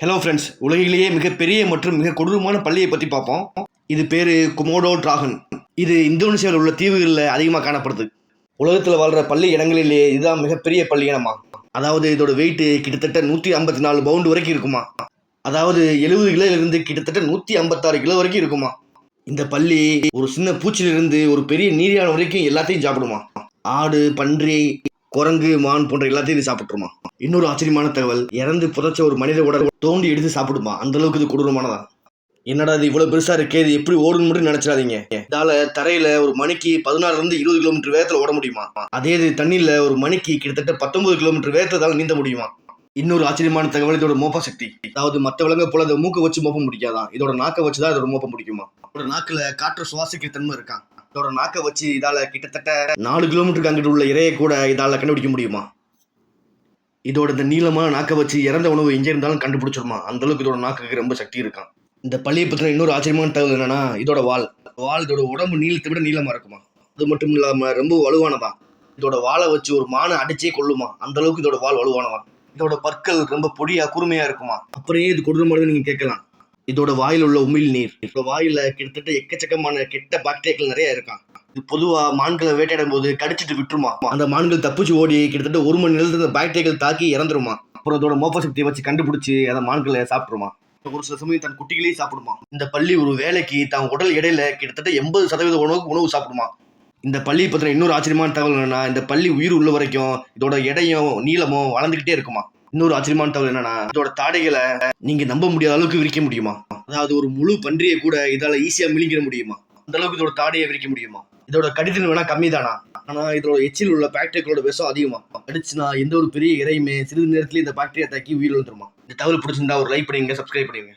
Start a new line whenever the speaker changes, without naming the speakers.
Hello friends உலகிலேயே மிகப்பெரிய மற்றும் மிக கொடூரமான பள்ளியை பற்றி பார்ப்போம். இது பேர் குமோடோ டிராகன். இது இந்தோனேசியாவில் உள்ள தீவுகளில் அதிகமாக காணப்படுது. உலகத்தில் வாழ்கிற பள்ளி இடங்களிலேயே இதுதான் மிகப்பெரிய பள்ளி இனமா? அதாவது இதோட வெயிட்டு கிட்டத்தட்ட நூற்றி ஐம்பத்தி நாலு பவுண்டு வரைக்கும் இருக்குமா? அதாவது எழுபது கிலோலேருந்து கிட்டத்தட்ட நூற்றி ஐம்பத்தாறு கிலோ வரைக்கும் இருக்குமா? இந்த பள்ளி ஒரு சின்ன பூச்சிலிருந்து ஒரு பெரிய நீரியான வரைக்கும் எல்லாத்தையும் சாப்பிடுமா? ஆடு பன்றி குரங்கு மான் போன்ற எல்லாத்தையும் இது சாப்பிட்டுருமா? இன்னொரு ஆச்சரியமான தகவல் இறந்து புதைச்ச ஒரு மனித உடல் தோண்டி எடுத்து சாப்பிடுமா? அந்த அளவுக்கு இது கொடூரமானதா? என்னடா இது இவ்வளோ பெருசாக இருக்கே இது எப்படி ஓடணும் மட்டும் நினச்சிடாதீங்க. இதால் தரையில் ஒரு மணிக்கு பதினாறுலேருந்து இருபது கிலோமீட்டர் வேகத்தில் ஓட முடியுமா? அதே இது தண்ணியில் ஒரு மணிக்கு கிட்டத்தட்ட பத்தொன்பது கிலோமீட்டர் வேகத்தால நீந்த முடியுமா? இன்னொரு ஆச்சரியமான தகவல் இதோட மோப்ப சக்தி. அதாவது மற்ற விலங்க போல அதை மூக்கை வச்சு மோப்பம் முடிக்காதான் இதோட நாக்கை வச்சு தான் இதோட மோப்பம் முடிக்குமா? இதோட நாக்கில் காற்று சுவாசிக்கிற தன்மை இருக்கான் இதோட நாக்கை வச்சு இதால கிட்டத்தட்ட நாலு கிலோமீட்டருக்கு அங்கிட்டு உள்ள இறையை கூட இதால கண்டுபிடிக்க முடியுமா? இதோட இந்த நீளமான நாக்கை வச்சு இறந்த உணவு எங்கே இருந்தாலும் கண்டுபிடிச்சிருமா? அந்த அளவுக்கு இதோட நாக்குக்கு ரொம்ப சக்தி இருக்கான் இந்த பள்ளியை பற்றின இன்னொரு ஆச்சரியமான தகவல் என்னன்னா இதோட வால். வால் இதோட உடம்பு நீளத்தை விட நீளமா இருக்குமா? அது மட்டும் இல்லாம ரொம்ப வலுவானதான் இதோட வாழை வச்சு ஒரு மானை அடிச்சே கொள்ளுமா அந்த அளவுக்கு இதோட வால் வலுவானதான் இதோட பற்கள் ரொம்ப பொடியா கூர்மையாக இருக்குமா? அப்புறம் ஏன் இது கொடூரமானது நீங்க கேட்கலாம். இதோட வாயில் உள்ள உமிழ் நீர். இப்போ வாயில கிட்டத்தட்ட எக்கச்சக்கமான கெட்ட பாக்டீரியாக்கள் நிறைய இருக்கான் இது பொதுவா மான்களை வேட்டையாடும் போது கடிச்சிட்டு விட்டுருமா? அந்த மான்கள் தப்பிச்சு ஓடி கிட்டத்தட்ட ஒரு மணி நேரத்துல இந்த பாக்டீரியாக்கள் தாக்கி இறந்துருமா? அப்புறம் அதோட மோப்ப சக்தியை வச்சு கண்டுபிடிச்சு அதை மான்களை சாப்பிடுமா ஒரு சில சமயம் தன் குட்டிகளையும் சாப்பிடுமா? இந்த பள்ளி ஒரு வேலைக்கு தன் உடல் இடையில கிட்டத்தட்ட எண்பது சதவீத உணவு உணவு சாப்பிடுமா? இந்த பள்ளி பத்தின இன்னொரு ஆச்சரியமான தகவல் என்னன்னா இந்த பள்ளி உயிர் உள்ள வரைக்கும் இதோட எடையும் நீளமும் வளர்ந்துகிட்டே இருக்குமா? இன்னொரு ஆச்சரியமான தகவல் என்னன்னா இதோட தாடைகளை நீங்க நம்ப முடியாத அளவுக்கு விரிக்க முடியுமா? அதாவது ஒரு முழு பன்றியை கூட இதால ஈஸியா மிளிங்கிட முடியுமா? அந்த அளவுக்கு இதோட தாடையை விரிக்க முடியுமா? இதோட கடிதம் வேணா கம்மி தானா ஆனா இதோட எச்சில் உள்ள பாக்டீரியாக்களோட விஷம் அதிகமா? கடிச்சுனா எந்த ஒரு பெரிய இறையுமே சிறிது நேரத்துல இந்த பாக்டீரியா தாக்கி உயிர் வந்துருமா இந்த தகவல் பிடிச்சிருந்தா ஒரு லைக் பண்ணுங்க சப்ஸ்கிரைப் பண்ணுங்க